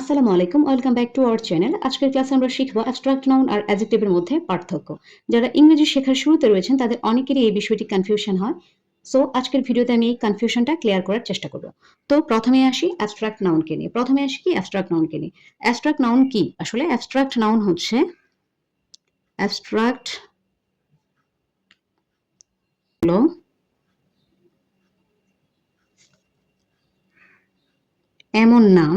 আসসালামু আলাইকুম, welcome back to our channel. আজকের ক্লাসে আমরা শিখব অ্যাবস্ট্রাক্ট নাউন আর অ্যাডজেক্টিভের মধ্যে পার্থক্য। যারা ইংরেজি শেখার শুরুতে রয়েছেন, তাদের অনেকেরই এই বিষয়টি কনফিউশন হয়। সো আজকের ভিডিওতে আমি এই কনফিউশনটা ক্লিয়ার করার চেষ্টা করব। তো, প্রথমে আসি অ্যাবস্ট্রাক্ট নাউনকে নিয়ে। প্রথমে আসি কি অ্যাবস্ট্রাক্ট নাউনকে নিয়ে? অ্যাবস্ট্রাক্ট নাউন কি? আসলে অ্যাবস্ট্রাক্ট নাউন হচ্ছে অ্যাবস্ট্রাক্ট হলো এমন নাম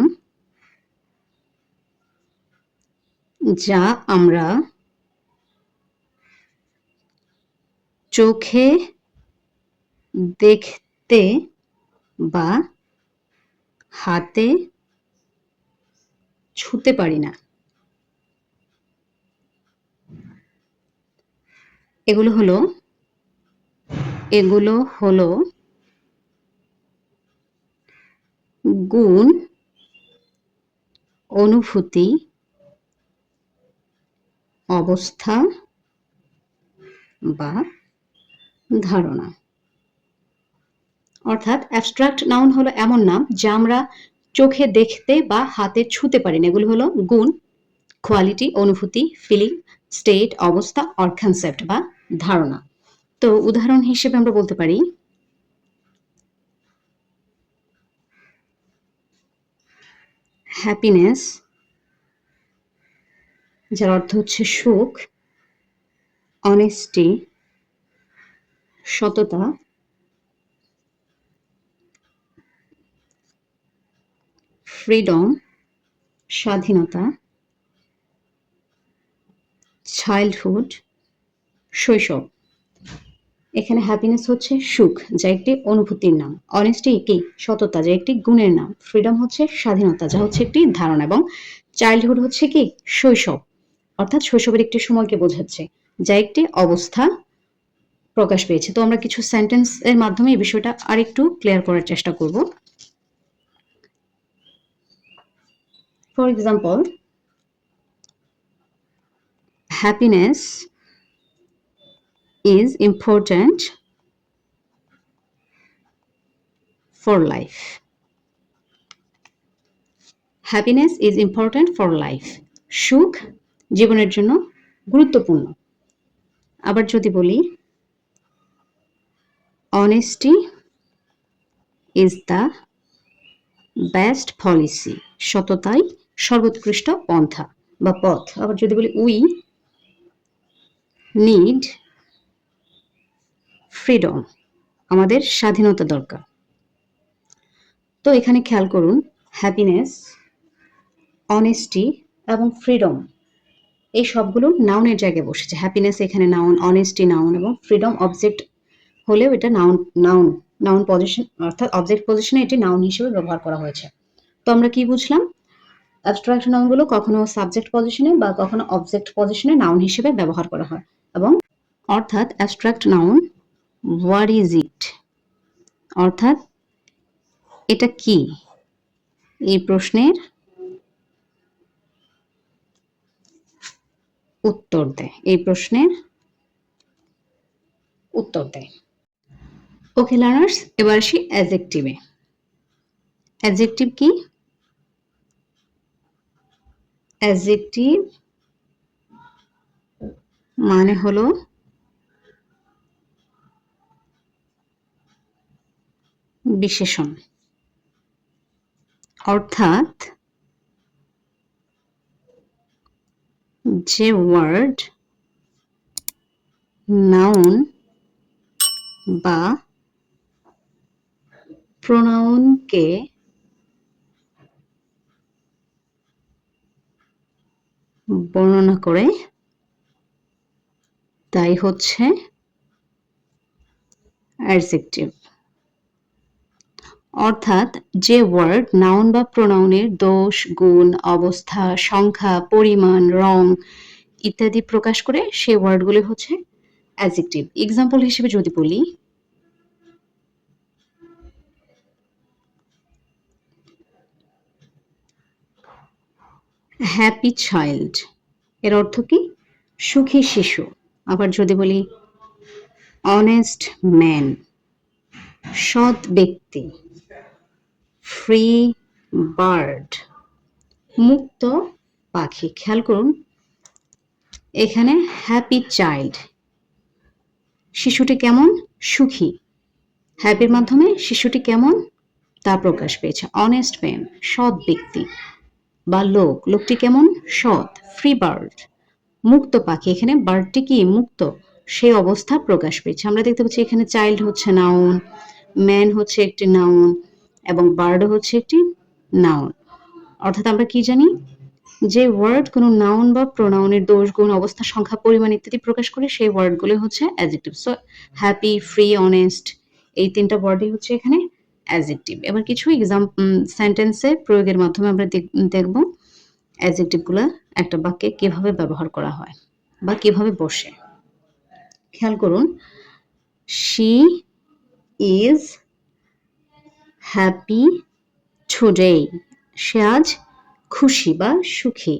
যা আমরা চোখে দেখতে বা হাতে ছুতে পারি না। এগুলো হলো এগুলো হলো গুণ, অনুভূতি অবস্থা বা ধারণা। অর্থাৎ অ্যাবস্ট্রাক্ট নাউন হলো এমন নাম যা আমরা চোখে দেখতে বা হাতে ছুতে পারি না। এগুলো হলো গুণ কোয়ালিটি অনুভূতি ফিলিং স্টেট অবস্থা অর কনসেপ্ট বা ধারণা। তো উদাহরণ হিসেবে আমরা বলতে পারি হ্যাপিনেস যার অর্থ হচ্ছে সুখ অনেস্টি সততা ফ্রিডম স্বাধীনতা চাইল্ডহুড শৈশব। এখানে হ্যাপিনেস হচ্ছে সুখ, যা একটি অনুভূতির নাম। অনেস্টি কি সততা, যা একটি গুণের নাম। ফ্রিডম হচ্ছে স্বাধীনতা, যা হচ্ছে একটি ধারণা। এবং চাইল্ডহুড হচ্ছে কি? শৈশব। অর্থাৎ শৈশবের একটি সময়কে বোঝাচ্ছে, যা একটি অবস্থা প্রকাশ পেয়েছে। তো আমরা কিছু সেন্টেন্স এর মাধ্যমে এই বিষয়টা আরেকটু ক্লিয়ার করার চেষ্টা করব। For example happiness is important for life. Happiness is important for life সুখ জীবনের জন্য গুরুত্বপূর্ণ। আবার যদি বলি honesty is the best policy সততাই সর্বোৎকৃষ্ট পন্থা বা পথ। আবার যদি বলি উই নিড ফ্রিডম আমাদের স্বাধীনতা দরকার। তো এখানে খেয়াল করুন হ্যাপিনেস অনেস্টি এবং ফ্রিডম এই সবগুলো নাউনের জায়গায় বসেছে। হ্যাপিনেস এখানে নাউন অনেস্টি নাউন এবং ফ্রিডম অবজেক্ট হলেও এটা নাউন নাউন নাউন পজিশন অর্থাৎ অবজেক্ট পজিশনে এটি নাউন হিসেবে ব্যবহার করা হয়েছে। তো আমরা কি বুঝলাম? অ্যাবস্ট্রাক্ট নাউনগুলো কখনো সাবজেক্ট পজিশনে বা কখনো অবজেক্ট পজিশনে নাউন হিসেবে ব্যবহার করা হয় এবং অর্থাৎ abstract noun what is it অর্থাৎ এটা কি? এই প্রশ্নের উত্তর দেয় এই প্রশ্নের উত্তর দেয় ওকে লার্নার্স এবার আসি অ্যাজেক্টিভে অ্যাজেক্টিভ কি? অ্যাজেক্টিভ মানে হলো বিশেষণ। অর্থাৎ যে ওয়ার্ড নাউন বা প্রোনাউনকে বর্ণনা করে তাই হচ্ছে অ্যাডজেক্টিভ অর্থাৎ যে ওয়ার্ড নাউন বা প্রোনাউনের দোষ, গুণ, অবস্থা, সংখ্যা, পরিমাণ, রং ইত্যাদি প্রকাশ করে সে ওয়ার্ডগুলি হচ্ছে অ্যাজেক্টিভ এক্সাম্পল হিসেবে যদি বলি হ্যাপি চাইল্ড এর অর্থ কি? সুখী শিশু। আবার যদি বলি অনেস্ট ম্যান সৎ ব্যক্তি। ফ্রি বার্ড মুক্ত পাখি। খেয়াল করুন, এখানে হ্যাপি চাইল্ড শিশুটি কেমন? সুখী। হ্যাপির মাধ্যমে শিশুটি কেমন? তা প্রকাশ পেয়েছে। অনেস্ট ম্যান সৎ ব্যক্তি বা লোক। লোকটি কেমন? সৎ ফ্রি বার্ড মুক্ত পাখি। এখানে বার্ডটি কি? মুক্ত। সেই অবস্থা প্রকাশ পেয়েছে। আমরা দেখতে পাচ্ছি এখানে চাইল্ড হচ্ছে নাউন ম্যান হচ্ছে একটি নাউন এবং বার্ডও হচ্ছে একটি নাউন অর্থাৎ আমরা কি জানি? যে ওয়ার্ড কোনো নাউন বা প্রোনাউনের দোষ, গুণ, অবস্থা, সংখ্যা, পরিমাণ ইত্যাদি প্রকাশ করে সেই ওয়ার্ডগুলো হচ্ছে adjective so happy free honest এই তিনটা ওয়ার্ডই হচ্ছে এখানে অ্যাডজেক্টিভ এবার কিছু এক্সাম সেন্টেন্সে প্রয়োগের মাধ্যমে আমরা দেখব অ্যাডজেক্টিভগুলো একটা বাক্যে কীভাবে ব্যবহার করা হয় বা কীভাবে বসে। খেয়াল করুন শি ইজ হ্যাপি টুডে সে আজ খুশি বা সুখী।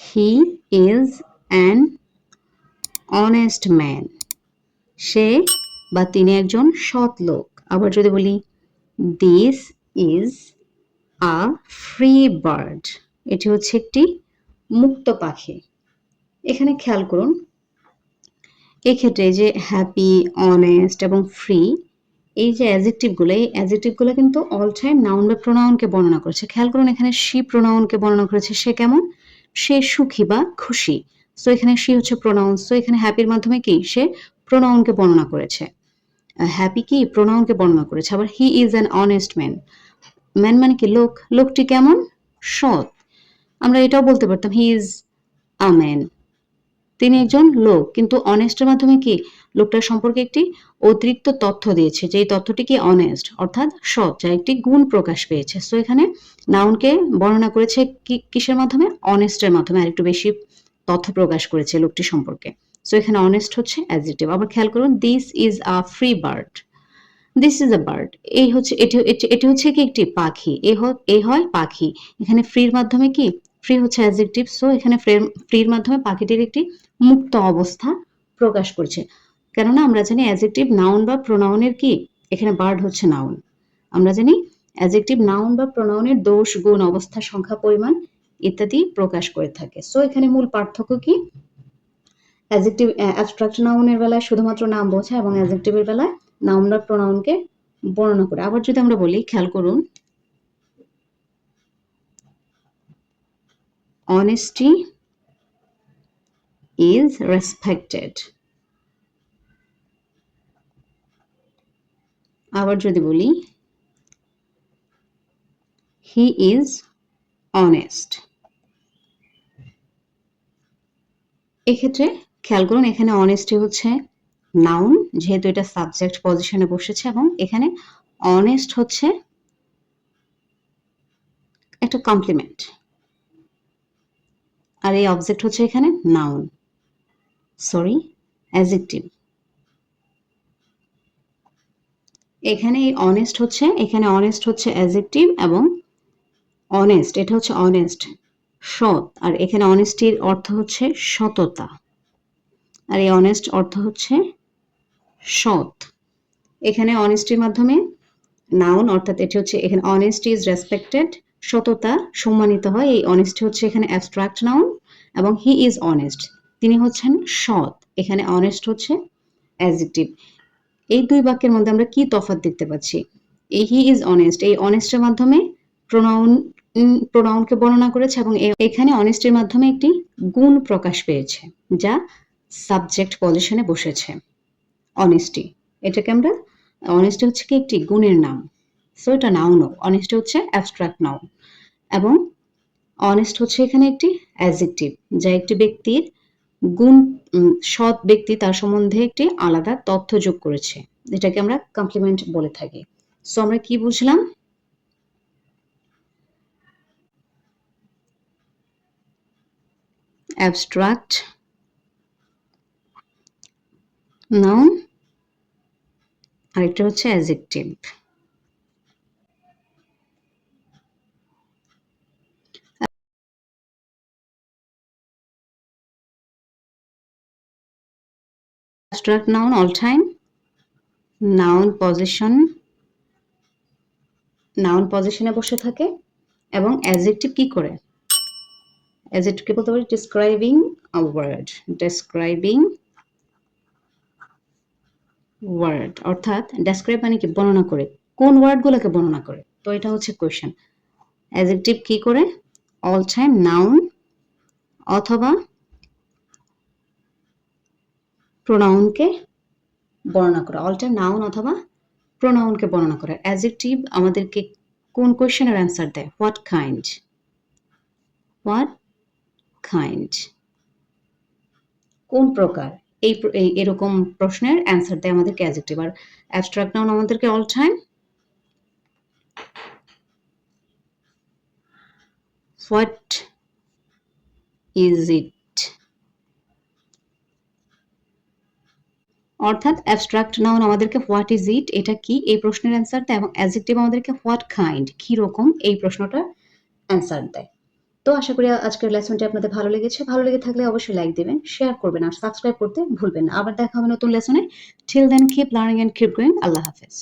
He is an honest man সে বা তিনি একজন সৎ লোক। আবার যদি বলি this is a free bird এটি হচ্ছে একটি মুক্ত পাখি। এখানে খেয়াল করুন, এক্ষেত্রে যে হ্যাপি অনেস্ট এবং ফ্রি এই যে অ্যাজেক্টিভগুলো এই অ্যাজেক্টিভগুলো কিন্তু অল টাইম নাউন বা প্রোনাউনকে বর্ণনা করেছে। খেয়াল করুন এখানে সি প্রোনাউনকে বর্ণনা করেছে, সে কেমন? সে সুখী বা খুশি। সো এখানে সি হচ্ছে প্রোনাউন সো এখানে হ্যাপির মাধ্যমে কি? সে প্রোনাউনকে বর্ণনা করেছে। হ্যাপি কি? প্রোনাউনকে বর্ণনা করেছে। আবার he is an honest man man মানে কি? লোক। লোকটি কেমন? সৎ। আমরা এটাও বলতে পারতাম হি ইজ আ ম্যান তিনি একজন লোক, কিন্তু অনেস্টের মাধ্যমে কি? লোকটার সম্পর্কে একটি অতিরিক্ত তথ্য দিয়েছে, যে তথ্যটি কি অনেস্ট অর্থাৎ সৎ, যা একটি গুণ প্রকাশ পেয়েছে। সো এখানে নাউনকে বর্ণনা করেছে কিসের মাধ্যমে? অনেস্টের মাধ্যমে, আর একটু বেশি তথ্য প্রকাশ করেছে লোকটি সম্পর্কে। সো এখানে অনেস্ট হচ্ছে অ্যাজিটিভ আবার খেয়াল করুন this is a free bird this is a bird এই হচ্ছে, এটি এটি হচ্ছে কি একটি পাখি? এ হয় পাখি। এখানে ফ্রির মাধ্যমে কি? ফ্রি হচ্ছে অ্যাজেক্টিভ সো এখানে ফ্রির মাধ্যমে পাখিটির একটি মুক্ত অবস্থা প্রকাশ করছে। কেননা আমরা জানি অ্যাজেক্টিভ নাউন বা প্রোনাউনের কি? এখানে বার্ড হচ্ছে নাউন আমরা জানি অ্যাজেক্টিভ নাউন বা প্রোনাউনের দোষ, গুণ, অবস্থা, সংখ্যা, পরিমাণ ইত্যাদি প্রকাশ করে থাকে। সো এখানে মূল পার্থক্য কি? অ্যাজেক্টিভ অ্যাবস্ট্রাক্ট নাউনের বেলায় শুধুমাত্র নাম বোঝায় এবং অ্যাজেক্টিভের বেলায় নাউন বা প্রোনাউনকে বর্ণনা করে। আবার যদি আমরা বলি, খেয়াল করুন, honesty is respected. আবার যদি বলি হি ইজ অনেস্ট এক্ষেত্রে খেয়াল করুন, এখানে অনেস্টি হচ্ছে নাউন যেহেতু এটা সাবজেক্ট পজিশনে বসেছে, এবং এখানে অনেস্ট হচ্ছে একটা কমপ্লিমেন্ট আর এই অবজেক্ট হচ্ছে এখানে নাউন সরি অ্যাজেক্টিভ এখানে এই অনেস্ট হচ্ছে, এখানে অনেস্ট হচ্ছে অ্যাজেক্টিভ এবং অনেস্ট এটা হচ্ছে অনেস্ট সৎ, আর এখানে অনেস্টির অর্থ হচ্ছে সততা, আর এই অনেস্ট অর্থ হচ্ছে সৎ। এখানে অনেস্টির মাধ্যমে নাউন অর্থাৎ এটি হচ্ছে, এখানে অনেস্ট ইজ রেসপেক্টেড সততা সম্মানিত হয়, এই অনেস্টি হচ্ছে এখানে অ্যাবস্ট্রাক্ট নাউন এবং হি ইজ অনেস্ট তিনি হচ্ছেন সৎ। এখানে অনেস্ট হচ্ছে অ্যাজেক্টিভ এই দুই বাক্যের মধ্যে আমরা কি তফাৎ দেখতে পাচ্ছি? এই হি ইজ অনেস্ট এই অনেস্টের মাধ্যমে প্রোনাউন প্রোনাউনকে বর্ণনা করেছে এবং এখানে অনেস্টির মাধ্যমে একটি গুণ প্রকাশ পেয়েছে, যা সাবজেক্ট পজিশনে বসেছে। অনেস্টি এটাকে আমরা অনেস্টি হচ্ছে কি একটি গুণের নাম। সো এটা নাউনও অনেস্ট হচ্ছে অ্যাবস্ট্রাক্ট নাউন এবং অনেস্ট হচ্ছে এখানে একটি অ্যাজেক্টিভ যা একটি ব্যক্তির গুণ সৎ ব্যক্তি তার সম্বন্ধে একটি আলাদা তথ্য যোগ করেছে এটাকে আমরা কমপ্লিমেন্ট বলে থাকি। সো আমরা কি বুঝলাম? অ্যাবস্ট্রাক্ট নাউন আরেকটা হচ্ছে adjective abstract noun, all time. Noun position. Noun পজিশনে বসে থাকে এবং অ্যাজেক্টিভ কি করে? অ্যাজেক্টিভ বলতে পারি describing a word describing word অর্থাৎ ডেসক্রাইব মানে কি? বর্ণনা করে। কোন ওয়ার্ডগুলোকে বর্ণনা করে? তো এটা হচ্ছে কোয়েশ্চেন অ্যাজেক্টিভ কি করে? অল টাইম নাউন অথবা প্রোনাউনকে বর্ণনা করা অল টাইম নাউন অথবা প্রোনাউনকে বর্ণনা করে। অ্যাজেক্টিভ আমাদেরকে কোন কোয়েশ্চেনের অ্যান্সার দেয়? হোয়াট কাইন্ড হোয়াট কাইন্ড কোন প্রকার? এই এরকম প্রশ্নের অ্যান্সার দেয় আমাদেরকে অ্যাজেক্টিভ আর অ্যাবস্ট্রাক্ট নাউন আমাদেরকে all time what is it অর্থাৎ অ্যাবস্ট্রাক্ট নাউন আমাদেরকে হোয়াট ইজ ইট এটা কি, এই প্রশ্নের অ্যান্সার দেয় এবং অ্যাজেক্টিভ আমাদেরকে হোয়াট কাইন্ড কি রকম, এই প্রশ্নটার অ্যান্সার দেয়। তো আশা করি আজকের লেসনটি আপনাদের ভালো লেগেছে। ভালো লেগে থাকলে অবশ্যই লাইক দেবেন শেয়ার করবেন আর সাবস্ক্রাইব করতে ভুলবেন না। আবার দেখা হবে নতুন লেসনে till then keep learning and keep going আল্লাহ হাফেজ।